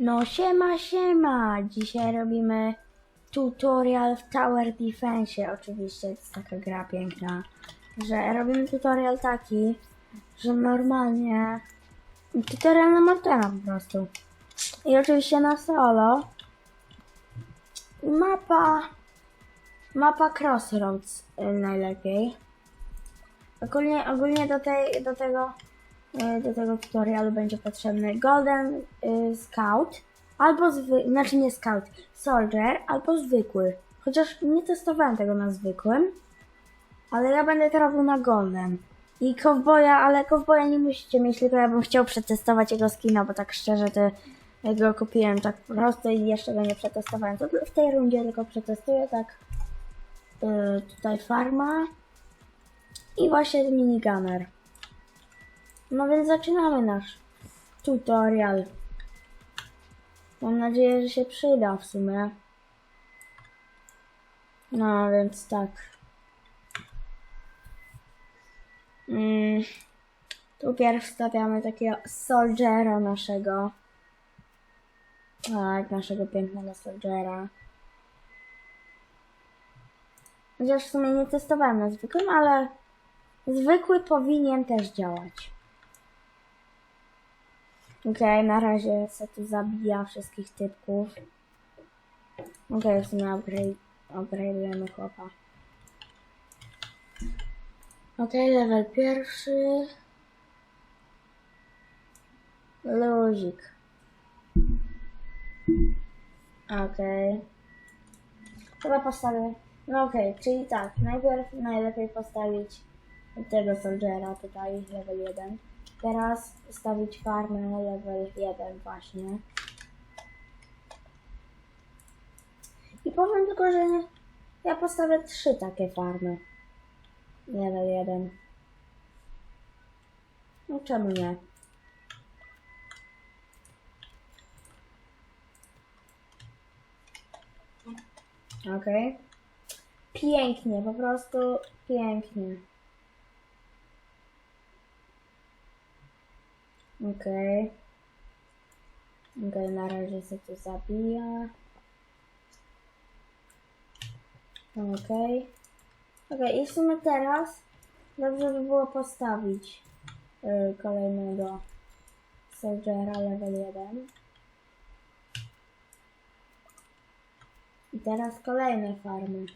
No siema, siema! Dzisiaj robimy tutorial w Tower Defense. Oczywiście jest taka gra piękna, że robimy tutorial taki, że normalnie tutorial na Mortena po prostu. I oczywiście na solo. Mapa mapa Crossroads y, najlepiej. Ogólnie, ogólnie do, tej, do tego do tego tutorialu będzie potrzebny Golden y, Scout, albo zwy, znaczy nie Scout, Soldier, albo zwykły. Chociaż nie testowałem tego na zwykłym, ale ja będę to robił na Golden. I Cowboya, ale Cowboya nie musicie mieć, tylko ja bym chciał przetestować jego skina, bo tak szczerze to go kupiłem tak po prostu i jeszcze go nie przetestowałem. To w tej rundzie tylko przetestuję tak y, tutaj farma i właśnie minigunner. No więc zaczynamy nasz tutorial. Mam nadzieję, że się przyda w sumie. No więc tak. Mm, tu pierw stawiamy takiego soldiera naszego. Tak, naszego pięknego soldiera. Chociaż w sumie nie testowałem na zwykłym, ale zwykły powinien też działać. Okej, na razie se tu zabija wszystkich typków. Okej, w sumie upgrade, upgrade'ujemy chłopa. Okej, level pierwszy. Luzik. Okej. Chyba postawię. No okej, czyli tak, najpierw najlepiej postawić tego soldiera tutaj, level 1. Teraz stawić farmę level 1 właśnie. I powiem tylko, że ja postawię trzy takie farmy. Level 1. No czemu nie? Okej. Pięknie, po prostu pięknie. Okej. Okej, na razie się tu zabija. Okej. Okej, i w sumie teraz dobrze by było postawić y, kolejnego Soldiera level 1. I teraz kolejne farmy.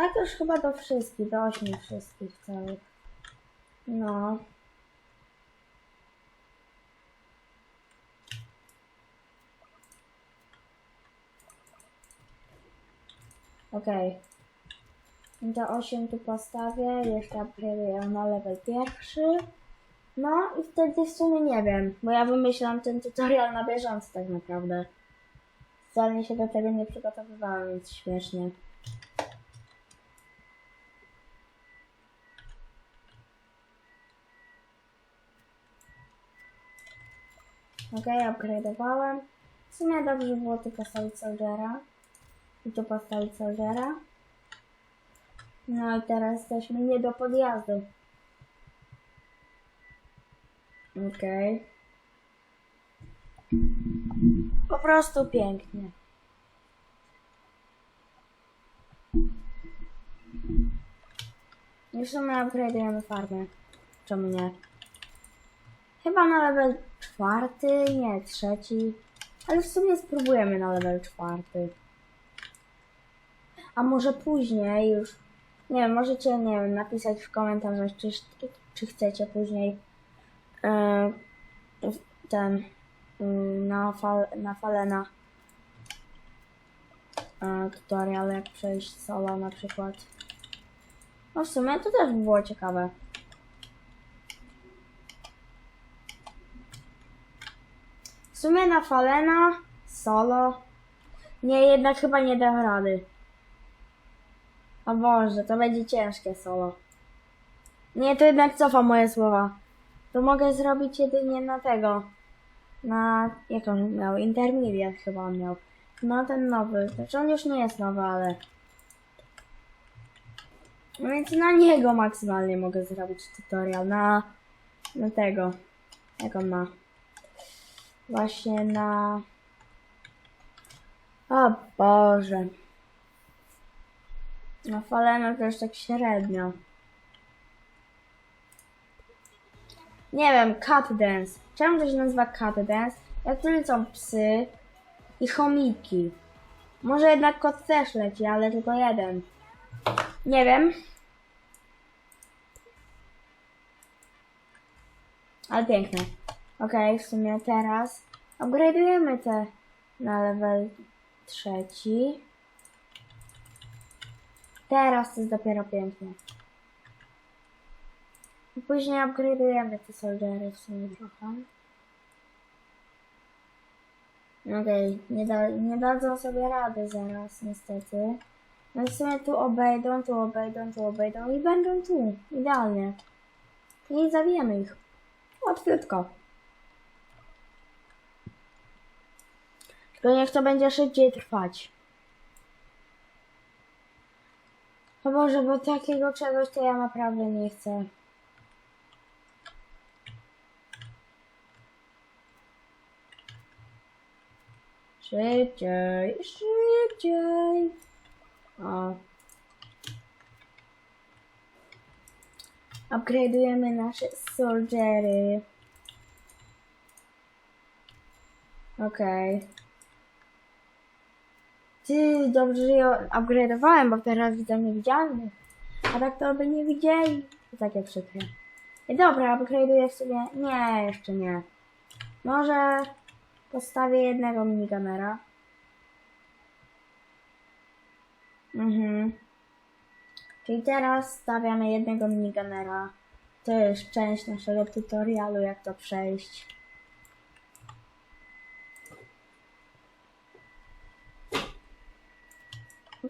Tak już chyba do wszystkich, do ośmiu wszystkich całych. No. Okej. Okay. To 8 tu postawię, jeszcze upgrade'uję na level pierwszy. No i wtedy w sumie nie wiem, bo ja wymyślam ten tutorial na bieżąco tak naprawdę. Wcale się do tego nie przygotowywałam, więc śmiesznie. Okay, upgrade'owałem. W sumie dobrze było tu postawić Soldiera. I tu postawić Soldiera. No i teraz jesteśmy nie do podjazdu. Okay. Po prostu pięknie. Już my upgrade'ujemy farmę. Czemu nie? Chyba na level czwarty, nie, trzeci. Ale w sumie spróbujemy na level czwarty. A może później już, nie wiem, możecie, nie wiem, napisać w komentarzach, czy, czy chcecie później yy, ten yy, na, fal, na falena yy, tutorial, jak przejść solo na przykład. No w sumie to też by było ciekawe. W sumie na Falena, solo. Nie, jednak chyba nie dam rady. O Boże, to będzie ciężkie solo. Nie, to jednak cofam moje słowa. To mogę zrobić jedynie na tego. Na, jak on miał? Intermediate chyba on miał. No ten nowy. Znaczy on już nie jest nowy, ale... No więc na niego maksymalnie mogę zrobić tutorial. Na, na tego. Jak on ma? Właśnie na... O Boże. Na faleno to już tak średnio. Nie wiem, cat dance. Czemu to się nazywa cat dance? Jak tyle są psy i chomiki. Może jednak kot też leci, ale tylko jeden. Nie wiem. Ale piękne. Okej, w sumie teraz upgrade'ujemy te na level trzeci. Teraz to jest dopiero piękne. I Później upgrade'ujemy te soldiery w sumie trochę. Okej, nie, da, nie dadzą sobie rady zaraz niestety. No w sumie tu obejdą, tu obejdą, tu obejdą i będą tu. Idealnie. I zabijemy ich. Łatwiutko. Tylko niech to będzie szybciej trwać. O Boże, bo takiego czegoś to ja naprawdę nie chcę. Szybciej, szybciej. O. Upgrade'ujemy nasze soldiery. Okej. Ty, dobrze, że ją upgrade'owałem, bo teraz widzę niewidzialnych. A tak to by nie widzieli. To takie przykre. I dobra, upgrade'uję w sobie. Nie, jeszcze nie. Może postawię jednego minigunera. Mhm. Czyli teraz stawiamy jednego minigunera. To jest część naszego tutorialu, jak to przejść.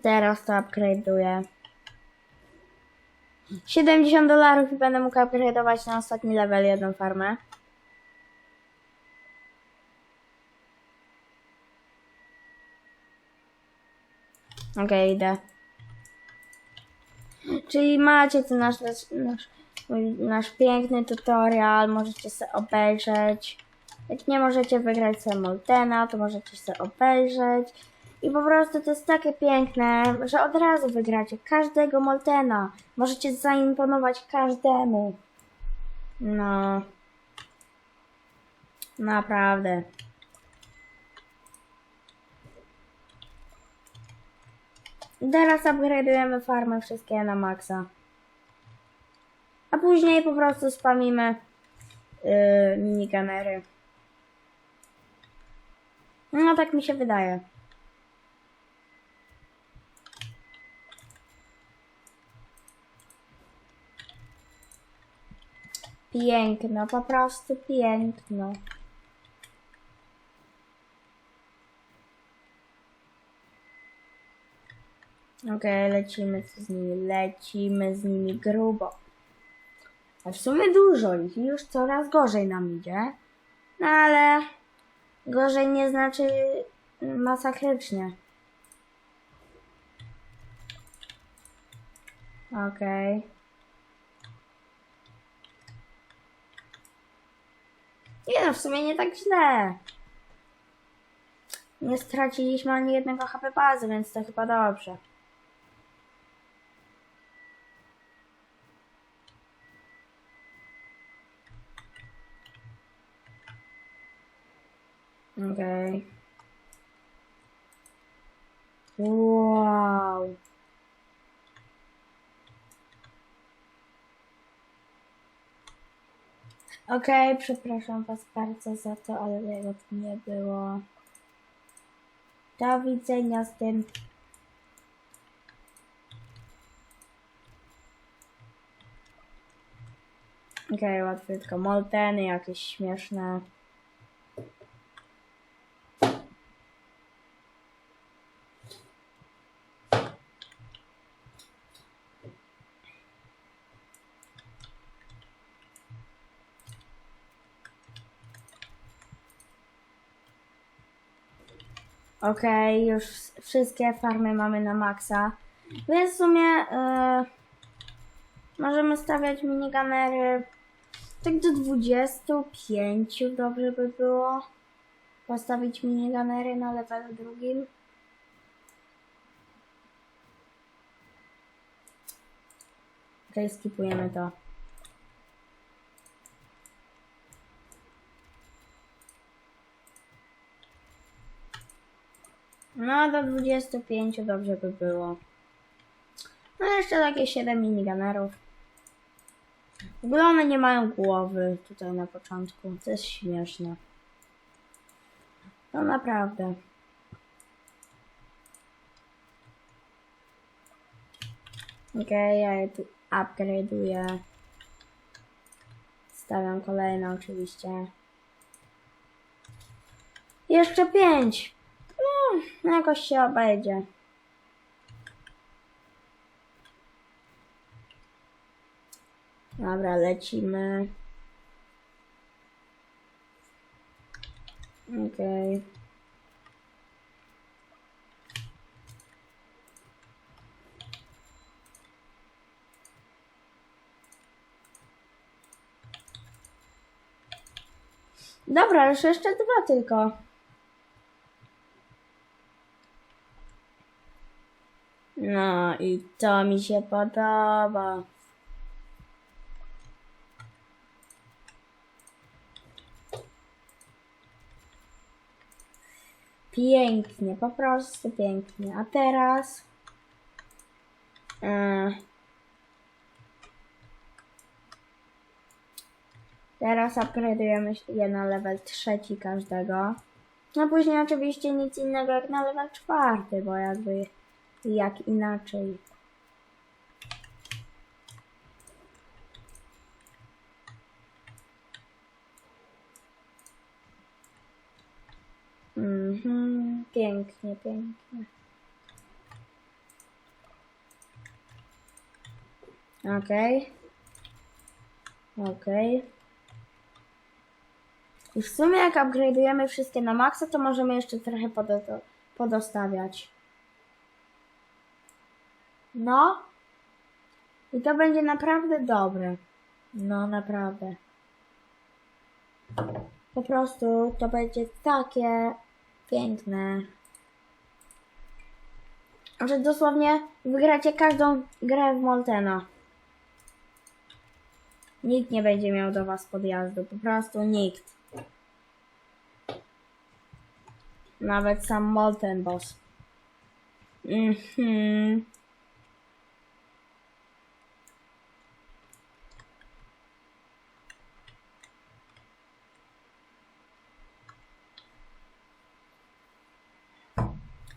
Teraz to upgrade'uję. 70 dolarów i będę mógł upgrade'ować na ostatni level jedną farmę. Okej, idę. Czyli macie tu nasz, nasz, nasz, nasz piękny tutorial, możecie sobie obejrzeć. Jak nie możecie wygrać sobie Moltena, to możecie sobie obejrzeć. I po prostu to jest takie piękne, że od razu wygracie każdego Moltena. Możecie zaimponować każdemu. No. Naprawdę. Teraz upgrade'ujemy farmę wszystkie na maksa. A później po prostu spamimy yy, miniganery. No tak mi się wydaje. Piękno, po prostu piękno. Okej, lecimy z nimi, lecimy z nimi grubo. A w sumie dużo ich i już coraz gorzej nam idzie. No ale gorzej nie znaczy masakrycznie. Okej. Nie no, w sumie nie tak źle. Nie straciliśmy ani jednego HP bazy, więc to chyba dobrze. Okej. Wow. Okej, przepraszam Was bardzo za to, ale tego nie było. Do widzenia z tym. Okej, łatwiej tylko molteny jakieś śmieszne. Okej, już wszystkie farmy mamy na maksa. Więc w sumie e, możemy stawiać miniganery Tak do 25 dobrze by było postawić miniganery na levelu drugim. Okej, skipujemy to. No, do 25 dobrze by było. No, jeszcze takie 7 miniganerów. W ogóle one nie mają głowy tutaj na początku. To jest śmieszne. No naprawdę. Okej, ja je tu upgrade'uję. Stawiam kolejne oczywiście. Jeszcze pięć. No, jakoś się obejdzie. Dobra, lecimy. Okej. Dobra, już jeszcze dwa tylko. No i to mi się podoba. Pięknie, po prostu pięknie. A teraz. e, teraz upgrade'ujemy je na level trzeci każdego. No później oczywiście nic innego jak na level czwarty, bo jakby jak inaczej. Mhm, pięknie, pięknie. Okej. Okej. I w sumie jak upgrade'ujemy wszystkie na maksa, to możemy jeszcze trochę podo podostawiać. No. I to będzie naprawdę dobre. No, naprawdę. Po prostu to będzie takie piękne. Że dosłownie wygracie każdą grę w Moltena. Nikt nie będzie miał do was podjazdu, po prostu nikt. Nawet sam Molten Boss. Mhm. I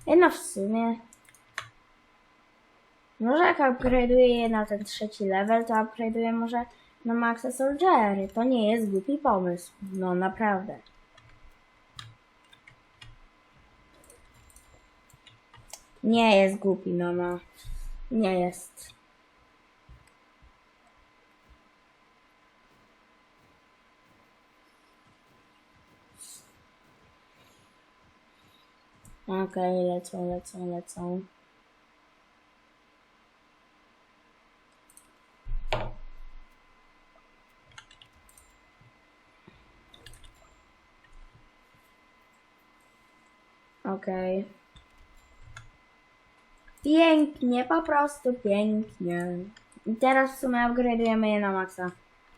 no w sumie. Może jak upgrade'uję je na ten trzeci level, to upgrade'uję może na Maxa Soldiery. To nie jest głupi pomysł. No naprawdę. Nie jest głupi, no no. Nie jest. Okej, lecą, lecą, lecą. Okej. Pięknie, po prostu pięknie. I teraz w sumie upgrade'ujemy je na maksa.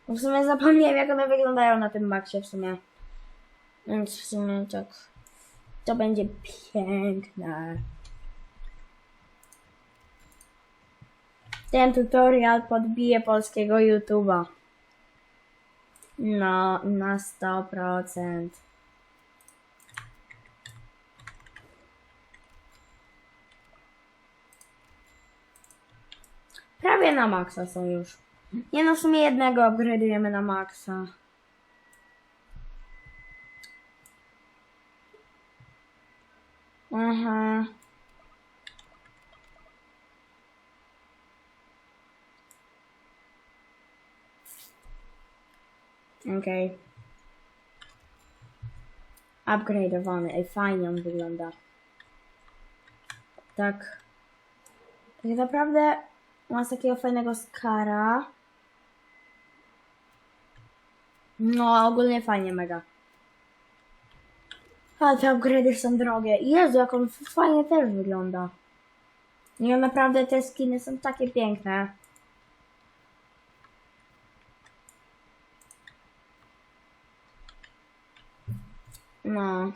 W sumie zapomniałem jak one wyglądają na tym maksie w sumie. Więc w sumie tak. To będzie piękne. Ten tutorial podbije polskiego YouTube'a. No, na 100%. Prawie na maksa są już. Nie no, w sumie jednego upgrade'ujemy na maksa. Aha. Okej. Upgrade'owany. Ej, fajnie on wygląda. Tak. Tak naprawdę ma takiego fajnego skara. No, ogólnie fajnie, mega. Ale te upgrade'y są drogie. Jezu, jak on fajnie też wygląda. Nie, naprawdę te skiny są takie piękne. No.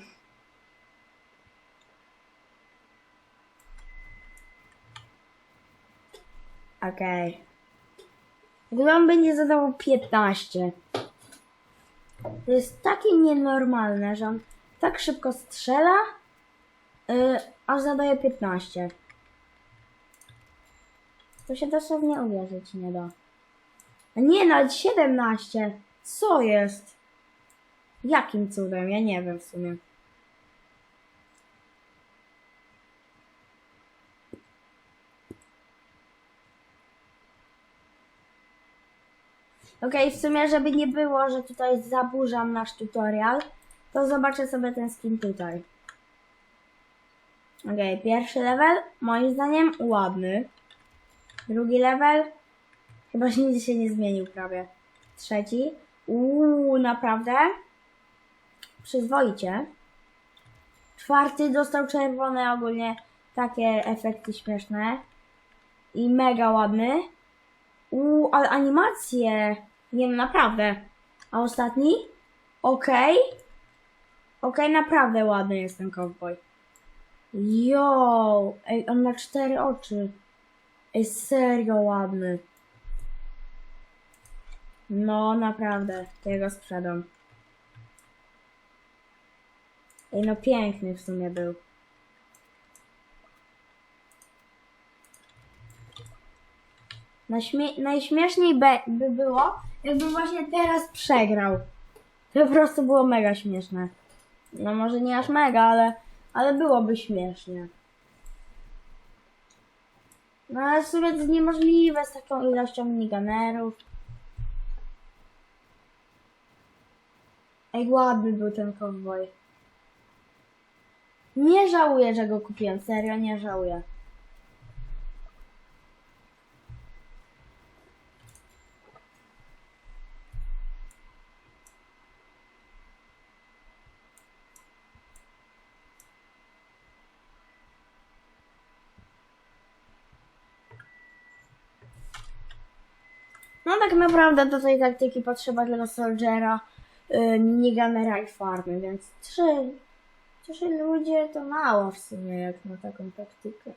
Okej. Ogóle on będzie zadawał 15. To jest takie nienormalne, że on tak szybko strzela, yy, a zadaje 15. To się dosłownie uwierzyć nie da. A nie, nawet 17. Co jest? Jakim cudem? Ja nie wiem w sumie. Okej, w sumie, żeby nie było, że tutaj zaburzam nasz tutorial, to zobaczę sobie ten skin tutaj. Okej, pierwszy level, moim zdaniem ładny. Drugi level, chyba się nic się nie zmienił prawie. Trzeci, uuu, naprawdę? Przyzwoicie. Czwarty dostał czerwone, ogólnie takie efekty śmieszne. I mega ładny. Uuu, ale animacje! Nie wiem, naprawdę. A ostatni? Okej. Okej, naprawdę ładny jest ten cowboy. Jo, ej, on ma cztery oczy. Ej, serio ładny. No, naprawdę, tego sprzedam. Ej, no piękny w sumie był. Najśmie- najśmieszniej by było, jakby właśnie teraz przegrał. To po prostu było mega śmieszne. No może nie aż mega, ale, ale byłoby śmiesznie. No ale w sumie to jest niemożliwe z taką ilością miniganerów. Ej, ładny był ten konwoj. Nie żałuję, że go kupiłem, serio, nie żałuję. Naprawdę do tej taktyki potrzeba tego Soldiera, yy, minigunera i farmy, więc trzy, trzy ludzie to mało w sumie jak na taką taktykę.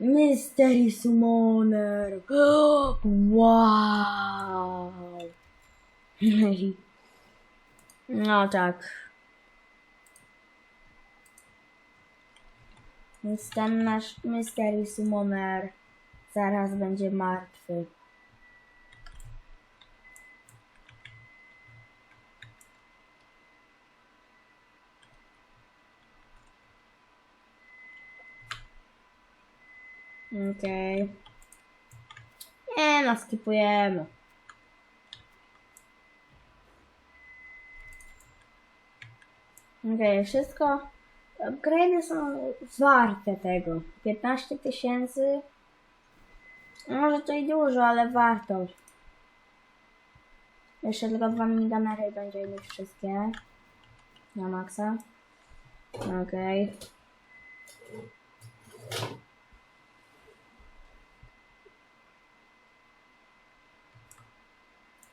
Mystery Summoner! Wow! No tak. Więc ten nasz Mystery Summoner zaraz będzie martwy. Okej. Nie no, skipujemy. Okej, wszystko. Upgrade'y są warte tego. 15 tysięcy. Może to i dużo, ale warto. Jeszcze tylko dwa minigamery i będziemy mieć wszystkie. Na maksa. Okej.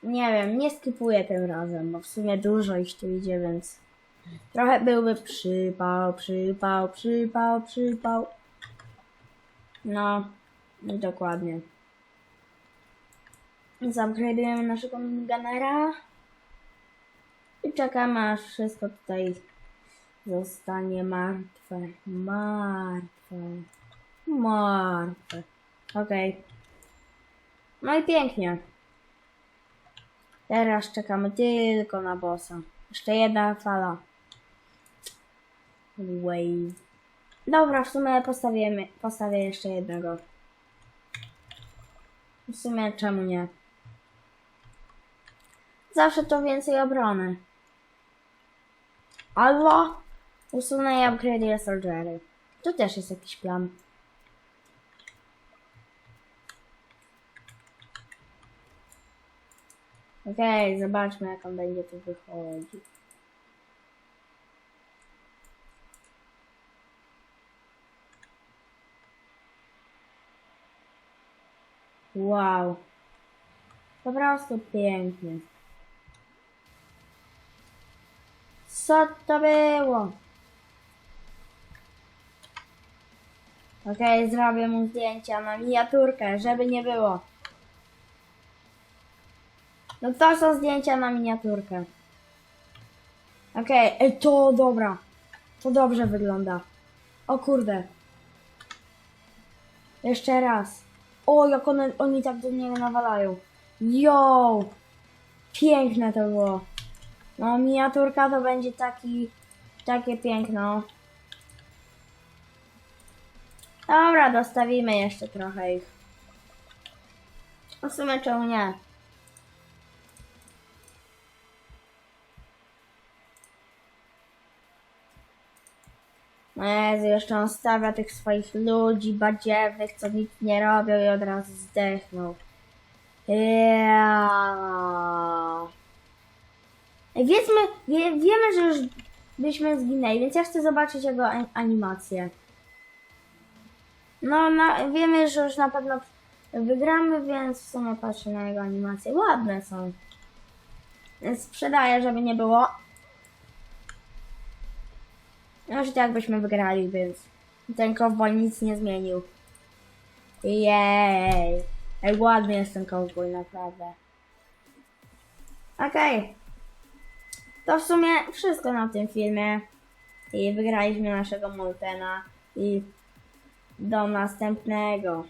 Nie wiem, nie skipuję tym razem, bo w sumie dużo ich tu idzie, więc trochę byłby przypał, przypał, przypał, przypał. No, dokładnie. Zupgrade'ujemy naszego minigunera i czekamy aż wszystko tutaj zostanie martwe, martwe, martwe. Okej. No i pięknie. Teraz czekamy tylko na bossa. Jeszcze jedna fala. Wave. Dobra, w sumie postawimy, postawię jeszcze jednego. W sumie czemu nie? Zawsze to więcej obrony. Albo usunę i upgrade soldiery. To też jest jakiś plan. Okej, zobaczmy jak on będzie tu wychodził. Wow. Po prostu pięknie. Co to było? Okej, zrobię mu zdjęcia na miniaturkę, żeby nie było. No to są zdjęcia na miniaturkę. Okej, ej, to dobra. To dobrze wygląda. O kurde. Jeszcze raz. O, jak one, oni tak do niego nawalają. Yo! Piękne to było. No, miniaturka to będzie taki, takie piękno. Dobra, dostawimy jeszcze trochę ich. W sumie czemu nie? No Jezu, jeszcze on stawia tych swoich ludzi badziewnych, co nic nie robią i od razu zdechną. Ja. Wiedzmy, wie, wiemy, że już byśmy zginęli, więc ja chcę zobaczyć jego an- animację. No, na, wiemy, że już na pewno wygramy, więc w sumie patrzę na jego animacje. Ładne są. Sprzedaję, żeby nie było. No, że tak byśmy wygrali, więc ten cowboy nic nie zmienił. Jej! Ej, ładny jest ten cowboy, naprawdę. Okej. To w sumie wszystko na tym filmie. I wygraliśmy naszego Moltena. I do następnego.